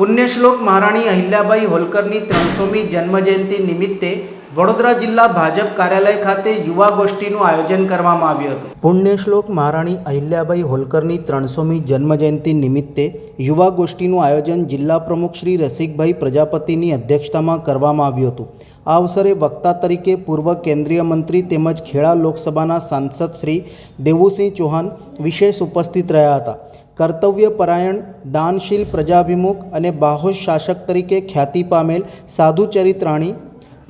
પુણ્યશ્લોક મહારાણી અહિલ્યાબાઈ હોલકરની ત્રણસોમી જન્મજયંતિ નિમિત્તે વડોદરા જિલ્લા ભાજપ કાર્યાલય ખાતે યુવા ગોષ્ઠીનું આયોજન કરવામાં આવ્યું હતું. પુણ્યશ્લોક મહારાણી અહિલ્યાબાઈ હોલકરની ત્રણસોમી જન્મજયંતિ નિમિત્તે યુવા ગોષ્ઠીનું આયોજન જિલ્લા પ્રમુખ શ્રી રસિકભાઈ પ્રજાપતિની અધ્યક્ષતામાં કરવામાં આવ્યું હતું. આ અવસરે વક્તા તરીકે પૂર્વ કેન્દ્રીય મંત્રી તેમજ ખેડા લોકસભાના સાંસદ શ્રી દેવુસિંહ ચૌહાણ વિશેષ ઉપસ્થિત રહ્યા હતા. કર્તવ્યપરાયણ દાનશીલ પ્રજાભિમુખ અને બાહોશ શાસક તરીકે ખ્યાતિ પામેલ સાધુ ચરિત્રાણી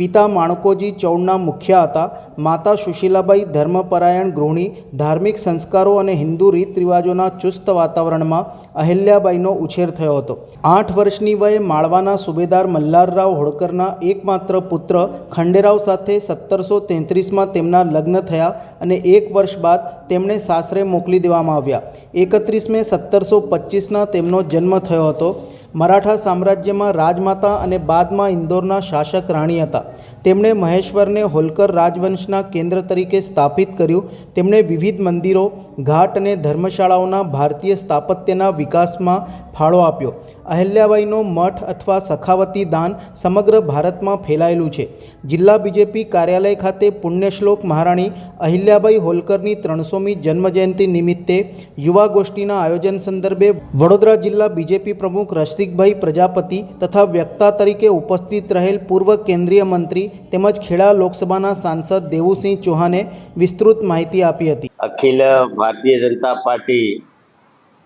પિતા માણકોજી ચૌડના મુખ્ય હતા, માતા સુશીલાબાઈ ધર્મપરાયણ ગૃહિણી, ધાર્મિક સંસ્કારો અને હિન્દુ રીત રિવાજોના ચુસ્ત વાતાવરણમાં અહિલ્યાબાઈનો ઉછેર થયો હતો. આઠ વર્ષની વયે માળવાના સુબેદાર મલ્હારરાવ હોળકરના એકમાત્ર પુત્ર ખંડેરાવ સાથે સત્તરસો તેત્રીસમાં તેમના લગ્ન થયા અને એક વર્ષ બાદ તેમણે સાસરે મોકલી દેવામાં આવ્યા. એકત્રીસ મે સત્તરસો પચીસના તેમનો જન્મ થયો હતો. મરાઠા સામ્રાજ્યમાં રાજમાતા અને બાદમાં ઇન્દોરના શાસક રાણી હતા. તેમણે મહેશ્વરને હોલકર રાજવંશના કેન્દ્ર તરીકે સ્થાપિત કર્યું. તેમણે વિવિધ મંદિરો, ઘાટ અને ધર્મશાળાઓના ભારતીય સ્થાપત્યના વિકાસમાં ફાળો આપ્યો. અહિલ્યાબાઈનો મઠ અથવા સખાવતી દાન સમગ્ર ભારતમાં ફેલાયેલું છે. જિલ્લા બીજેપી કાર્યાલય ખાતે પુણ્યશ્લોક મહારાણી અહિલ્યાબાઈ હોલકરની ત્રણસોમી જન્મજયંતિ નિમિત્તે યુવા ગોષ્ઠીના આયોજન સંદર્ભે વડોદરા જિલ્લા બીજેપી પ્રમુખ રસિકભાઈ પ્રજાપતિ તથા વ્યક્તા તરીકે ઉપસ્થિત રહેલ પૂર્વ કેન્દ્રીય મંત્રી તેમજ ખેડા લોકસભાના સાંસદ દેવુસિંહ ચૌહાણે વિસ્તૃત માહિતી આપી હતી. અખિલ ભારતીય જનતા પાર્ટી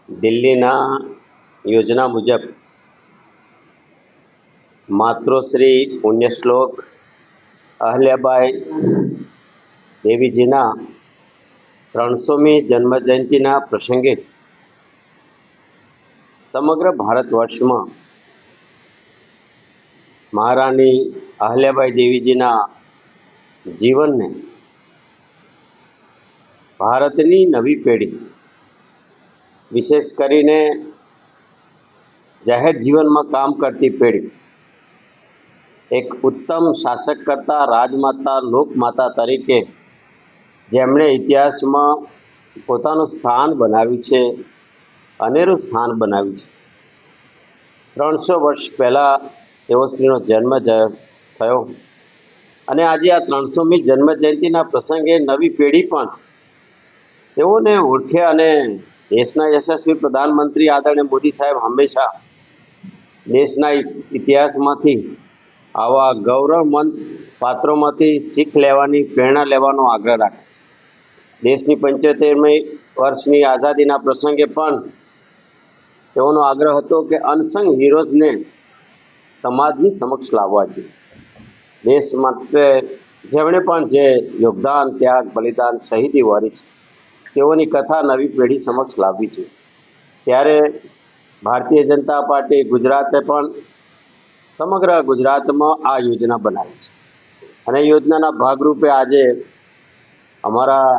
દિલ્હીના યોજના મુજબ માતૃશ્રી પુણ્યશ્લોક અહલ્યાબાઈ દેવીજીના ત્રણસોમી જન્મજયંતિના પ્રસંગે સમગ્ર ભારત વર્ષમાં મહારાણી અહલ્યાબાઈ દેવીજીના જીવનને ભારતની નવી પેઢી, વિશેષ કરીને જાહેર જીવનમાં કામ કરતી પેઢી એક ઉત્તમ શાસક કરતા રાજમાતા, લોકમાતા તરીકે જેમણે ઇતિહાસમાં પોતાનું સ્થાન બનાવ્યું છે, અનેરું સ્થાન બનાવ્યું છે. ત્રણસો વર્ષ પહેલાં તેઓ શ્રીનો જન્મ થયો અને આજે આ ત્રણસોમી જન્મ જયંતિના પ્રસંગે નવી પેઢી પણ તેઓને ઓળખે અને દેશના યશસ્વી પ્રધાનમંત્રી આદરણીય મોદી સાહેબ હંમેશા દેશના ઇતિહાસમાંથી આવા ગૌરવમંત પાત્રોમાંથી શીખ લેવાની, પ્રેરણા લેવાનો આગ્રહ રાખે છે. દેશની પંચોતેરમી વર્ષની આઝાદીના પ્રસંગે પણ તેઓનો આગ્રહ હતો કે અનસંગ હીરોઝને સમાજની સમક્ષ લાવવા જોઈએ. દેશ માટે જેમણે પણ જે યોગદાન, ત્યાગ, બલિદાન શહીદી વારી છે, તેઓની કથા નવી પેઢી સમક્ષ લાવવી જોઈએ. ત્યારે ભારતીય જનતા પાર્ટી ગુજરાતે પણ સમગ્ર ગુજરાતમાં આ યોજના બનાવી છે. અને યોજનાના ભાગરૂપે આજે અમારા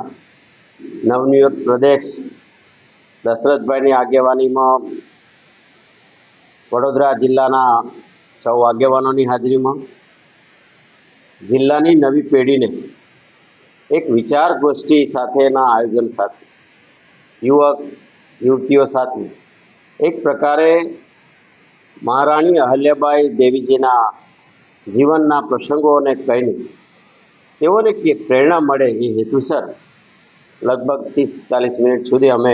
નવનિયુક્ત પ્રદેશ દશરથભાઈની આગેવાનીમાં વડોદરા જિલ્લાના સૌ આગેવાનોની હાજરીમાં જિલ્લાની નવી પેઢીને એક વિચાર ગોષ્ઠી સાથેના આયોજન સાથે યુવક, યુવતીઓ સાથે એક પ્રકારે મહારાણી અહલ્યાબાઈ દેવીજીના જીવનના પ્રસંગોને કહીને તેઓને કે પ્રેરણા મળે એ હેતુસર લગભગ ત્રીસ ચાલીસ મિનિટ સુધી અમે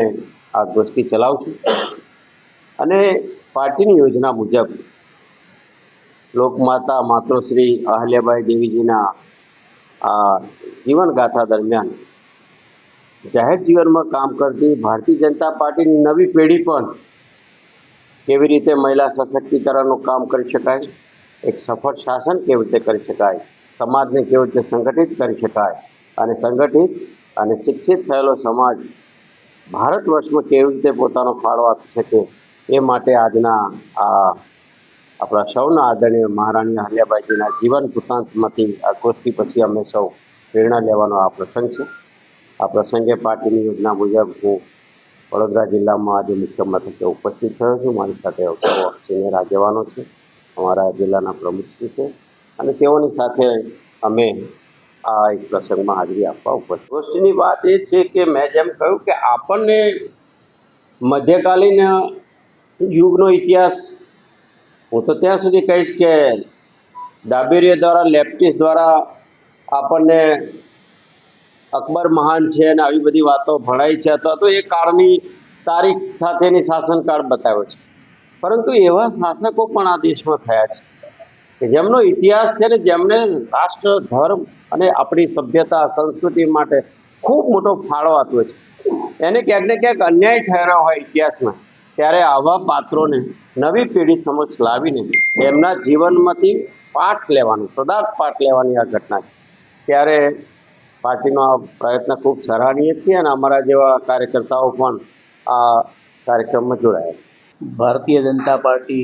આ ગોષ્ઠી ચલાવશું. અને પાર્ટીની યોજના મુજબ લોકમાતા માતૃશ્રી અહલ્યાબાઈ દેવીજીના આ જીવનગાથા દરમિયાન જાહેર જીવનમાં કામ કરતી ભારતીય જનતા પાર્ટીની નવી પેઢી પણ કેવી રીતે મહિલા સશક્તિકરણનું કામ કરી શકાય? એક સફળ શાસન કેવી રીતે કરી શકાય? સમાજને કેવી રીતે સંગઠિત કરી શકાય? અને સંગઠિત અને શિક્ષિત થયેલો સમાજ ભારત વર્ષમાં કેવી રીતે પોતાનો ફાળો આપી શકે? એ માટે આજના આ આપણા સૌના આદરણીય મહારાણી અહલ્યાબાઈજીના જીવન વૃત્તાંતમાંથી, આ ગોષ્ઠી પછી અમે સૌ પ્રેરણા લેવાનો આ પ્રસંગ છે. આ પ્રસંગે પાર્ટીની યોજના મુજબ હું વડોદરા જિલ્લામાં આજે મુખ્ય મથકે ઉપસ્થિત થયો છું. મારી સાથે સિનિયર આગેવાનો છે. અમારા જિલ્લાના પ્રમુખશ્રી છે. અને તેઓની સાથે અમે આ એક પ્રસંગમાં હાજરી આપવા ઉપસ્થિત ગોષ્ઠીની વાત એ છે કે મેં જેમ કહ્યું કે આપણને મધ્યકાલીન યુગનો ઇતિહાસ, હું તો ત્યાં સુધી કહીશ કે ડાબેરીઓ દ્વારા લેફ્ટિસ્ટ દ્વારા આપણને અકબર મહાન છે અને આવી બધી વાતો ભણાઈ છે અથવા તો એ કાળની તારીખ સાથેની શાસનકાળ બતાવ્યો છે. પરંતુ એવા શાસકો પણ આ દેશમાં થયા છે કે જેમનો ઇતિહાસ છે ને જેમને રાષ્ટ્ર, ધર્મ અને આપણી સભ્યતા, સંસ્કૃતિ માટે ખૂબ મોટો ફાળો આપ્યો છે. એને ક્યાંક ને ક્યાંક અન્યાય થયેલો હોય ઇતિહાસમાં, ત્યારે આવા પાત્રોને નવી પેઢી સમક્ષ લાવીને એમના જીવનમાંથી પાઠ લેવાનું, પદાર્થ પાઠ લેવાની આ ઘટના છે. ત્યારે પાર્ટીનો આ પ્રયત્ન ખૂબ સરાહનીય છે અને અમારા જેવા કાર્યકર્તાઓ પણ આ કાર્યક્રમમાં જોડાયા છે. ભારતીય જનતા પાર્ટી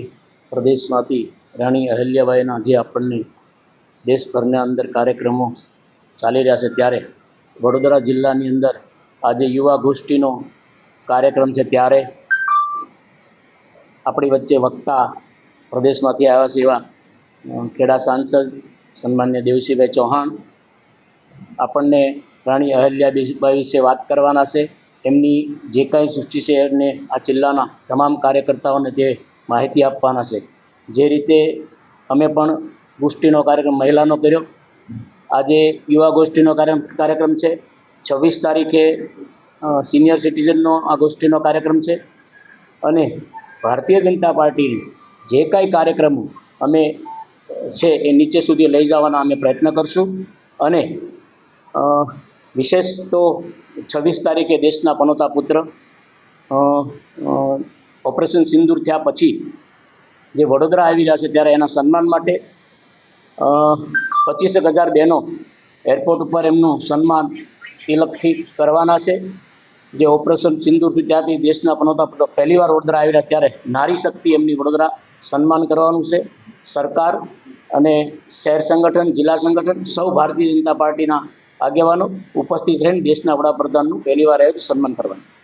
પ્રદેશમાંથી રાણી અહલ્યાબાઈના જે આપણને દેશભરના અંદર કાર્યક્રમો ચાલી રહ્યા છે ત્યારે વડોદરા જિલ્લાની અંદર આજે યુવા ગોષ્ઠીનો કાર્યક્રમ છે ત્યારે આપણી વચ્ચે વક્તા પ્રદેશમાંથી આવ્યા છે એવા ખેડા સાંસદ સન્માન્ય દેવસિંહભાઈ ચૌહાણ આપણને રાણી અહલ્યાબાઈ વિશે વાત કરવાના છે. એમની જે કાંઈ સૂચિ છે એમને આ જિલ્લાના તમામ કાર્યકર્તાઓને તે માહિતી આપવાના છે. જે રીતે અમે પણ ગોષ્ઠીનો કાર્યક્રમ મહિલાનો કર્યો. આજે યુવા ગોષ્ઠીનો કાર્ય કાર્યક્રમ છે. છવ્વીસ તારીખે સિનિયર સિટીઝનનો આ ગોષ્ઠીનો કાર્યક્રમ છે. અને ભારતીય જનતા પાર્ટીની જે કાંઈ કાર્યક્રમો અમે છે એ નીચે સુધી લઈ જવાના અમે પ્રયત્ન કરશું. અને વિશેષ તો છવ્વીસ તારીખે દેશના પનોતા પુત્ર ઓપરેશન સિંદૂર થયા પછી જે વડોદરા આવી રહ્યા છે ત્યારે એના સન્માન માટે પચીસેક હજાર બહેનો એરપોર્ટ ઉપર એમનું સન્માન તિલકથી કરવાના છે. જે ઓપરેશન સિંદૂરથી ત્યાંથી દેશના પનોતા પુત્ર પહેલી વાર વડોદરા આવી રહ્યા ત્યારે નારી શક્તિ એમની વડોદરા સન્માન કરવાનું છે. સરકાર અને શહેર સંગઠન, જિલ્લા સંગઠન સૌ ભારતીય જનતા પાર્ટીના આગેવાનો ઉપસ્થિત રહીને દેશના વડાપ્રધાનનું પહેલીવાર આવ્યું સન્માન કરવાનું છે.